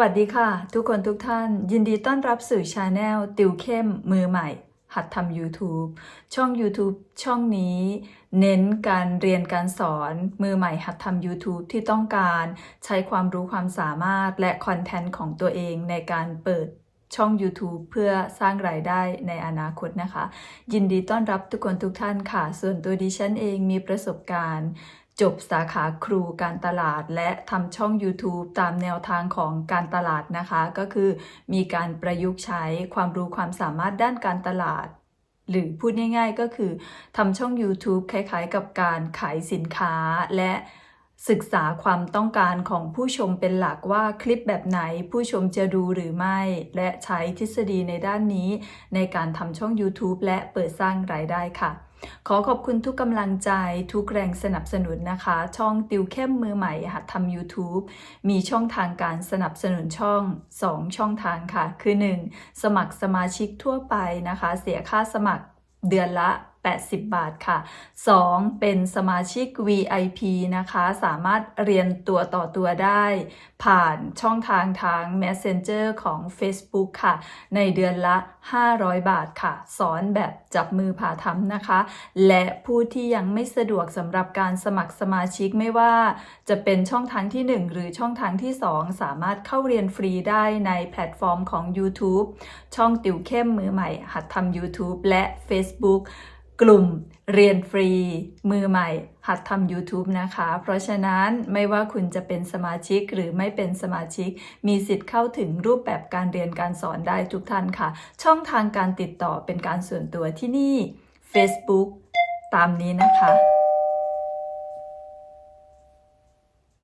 วัสดีค่ะ ทุกคนทุกท่าน ยินดีต้อนรับสู่ชาแนลติวเข้มมือใหม่ หัดทำ YouTube ช่อง YouTube ช่องนี้ เน้นการเรียนการสอนมือใหม่หัดทำ YouTube ที่ต้องการใช้ความรู้ความสามารถและคอนเทนต์ของตัวเองในการเปิดช่อง YouTube เพื่อสร้างรายได้ในอนาคตนะคะ ยินดีต้อนรับทุกคนทุกท่านค่ะ ส่วนตัวดิฉันเองมีประสบการณ์ จบสาขาครูการตลาด และทำช่อง YouTube ตามแนวทางของการตลาดนะคะ ก็คือมีการประยุกต์ใช้ความรู้ความสามารถด้านการตลาด หรือพูดง่ายๆก็คือทำช่อง YouTube คล้ายๆ กับการขายสินค้าและศึกษาความต้องการของผู้ชมเป็นหลักว่าคลิปแบบไหนผู้ชมจะดูหรือไม่ และใช้ทฤษฎีในด้านนี้ ในการทำช่อง YouTube และเปิดสร้างรายได้ค่ะ ขอขอบคุณทุกกำลังใจทุกแรงสนับสนุนนะคะ ช่องติวเข้มมือใหม่หัดทำ YouTube มีช่องทางการสนับสนุนช่อง 2 ช่องทางค่ะ คือ 1. สมัครสมาชิกทั่วไปนะคะ เสียค่าสมัครเดือนละ 80 บาทค่ะ 2. เป็นสมาชิก VIP นะคะ สามารถเรียนตัวต่อตัวได้ ผ่านช่องทางทาง Messenger ของ Facebook ค่ะ ในเดือนละ 500 บาทค่ะ สอนแบบจับมือผ่าทำนะคะ และผู้ที่ยังไม่สะดวกสำหรับการสมัครสมาชิกไม่ว่า จะเป็นช่องทางที่ 1 หรือช่องทางที่ 2 สามารถเข้าเรียนฟรีได้ในแพลตฟอร์มของ YouTube ช่องติวเข้มมือใหม่หัดทำ YouTube และ Facebook กลุ่มเรียนฟรี มือใหม่ หัดทำ YouTube นะคะ เพราะฉะนั้นไม่ว่าคุณจะเป็นสมาชิกหรือไม่เป็นสมาชิก มีสิทธิ์เข้าถึงรูปแบบการเรียนการสอนได้ทุกท่านค่ะ ช่องทางการติดต่อเป็นการส่วนตัวที่นี่ Facebook ตามนี้นะคะ